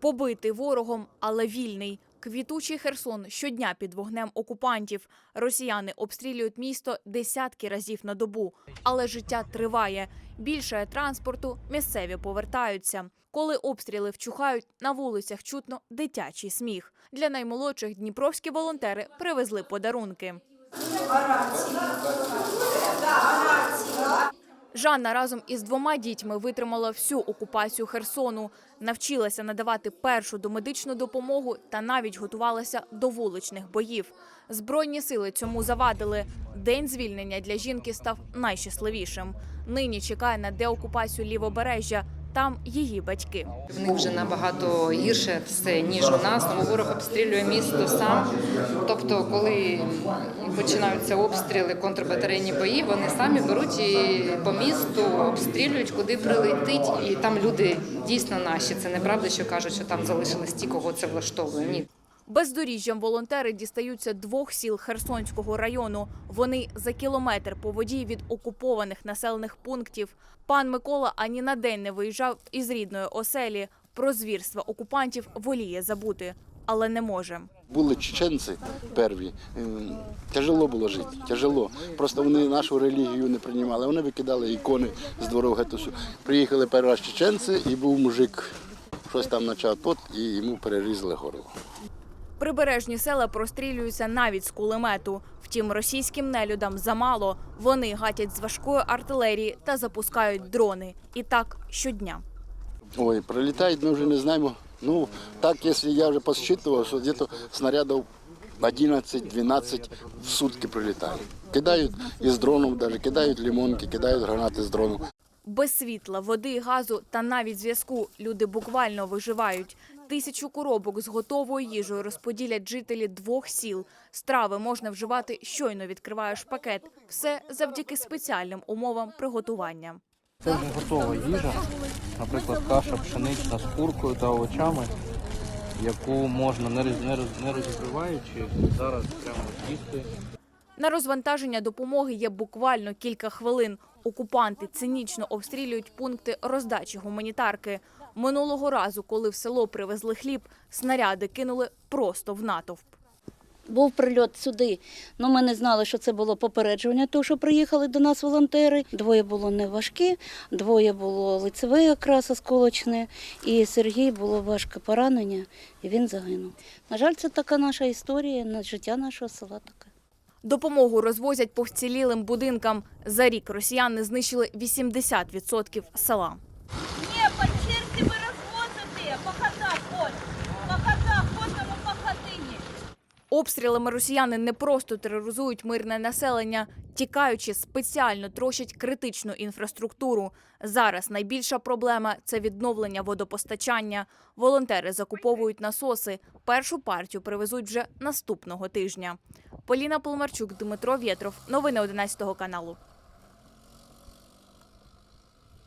Побитий ворогом, але вільний. Квітучий Херсон щодня під вогнем окупантів. Росіяни обстрілюють місто десятки разів на добу. Але життя триває. Більше транспорту місцеві повертаються. Коли обстріли вчухають, на вулицях чутно дитячий сміх. Для наймолодших дніпровські волонтери привезли подарунки. Жанна разом із двома дітьми витримала всю окупацію Херсону, навчилася надавати першу домедичну допомогу та навіть готувалася до вуличних боїв. Збройні сили цьому завадили. День звільнення для жінки став найщасливішим. Нині чекає на деокупацію лівобережжя. Там її батьки. В них вже набагато гірше все ніж у нас. Тому ворог обстрілює місто сам. Тобто, коли починаються обстріли, контрбатарейні бої, вони самі беруть і по місту обстрілюють, куди прилетить, і там люди дійсно наші. Це неправда, що кажуть, що там залишились ті, кого це влаштовує. Ні. Бездоріжжям волонтери дістаються двох сіл Херсонського району. Вони за кілометр по воді від окупованих населених пунктів. Пан Микола ані на день не виїжджав із рідної оселі. Про звірства окупантів воліє забути, але не може. Були чеченці перві. ем, Тяжело було жити, тяжело. Просто вони нашу релігію не приймали. Вони викидали ікони з двору гетусу. Приїхали перший чеченці, і був мужик, щось там почав тот, і йому перерізали горло. Прибережні села прострілюються навіть з кулемету. Втім, російським нелюдам замало. Вони гатять з важкої артилерії та запускають дрони. І так щодня. Ой, прилітають, ми вже не знаємо. Ну, так, якщо я вже посчитував, що десь снарядів 11-12 в сутки прилітає. Кидають із дронів, навіть кидають лимонки, кидають гранати з дрону. Без світла, води, газу та навіть зв'язку люди буквально виживають. Тисячу коробок з готовою їжею розподілять жителі двох сіл. Страви можна вживати щойно відкриваєш пакет. Все завдяки спеціальним умовам приготування. Це вже готова їжа, наприклад, каша пшенична з куркою та овочами, яку можна не роз- не роз- не розігріваючи зараз прямо їсти. На розвантаження допомоги є буквально кілька хвилин. Окупанти цинічно обстрілюють пункти роздачі гуманітарки. Минулого разу, коли в село привезли хліб, снаряди кинули просто в натовп. Був прильот сюди. Ну, ми не знали, що це було попередження, тому що приїхали до нас волонтери. Двоє було неважкі, двоє було лицеве якраз осколочне, і Сергій було важке поранення, і він загинув. На жаль, це така наша історія, життя нашого села таке. Допомогу розвозять по вцілілим будинкам. За рік росіяни знищили 80% села. Обстрілами росіяни не просто тероризують мирне населення, тікаючи, спеціально трощать критичну інфраструктуру. Зараз найбільша проблема це відновлення водопостачання. Волонтери закуповують насоси. Першу партію привезуть вже наступного тижня. Поліна Полмарчук, Дмитро Вєтров. Новини 11 каналу.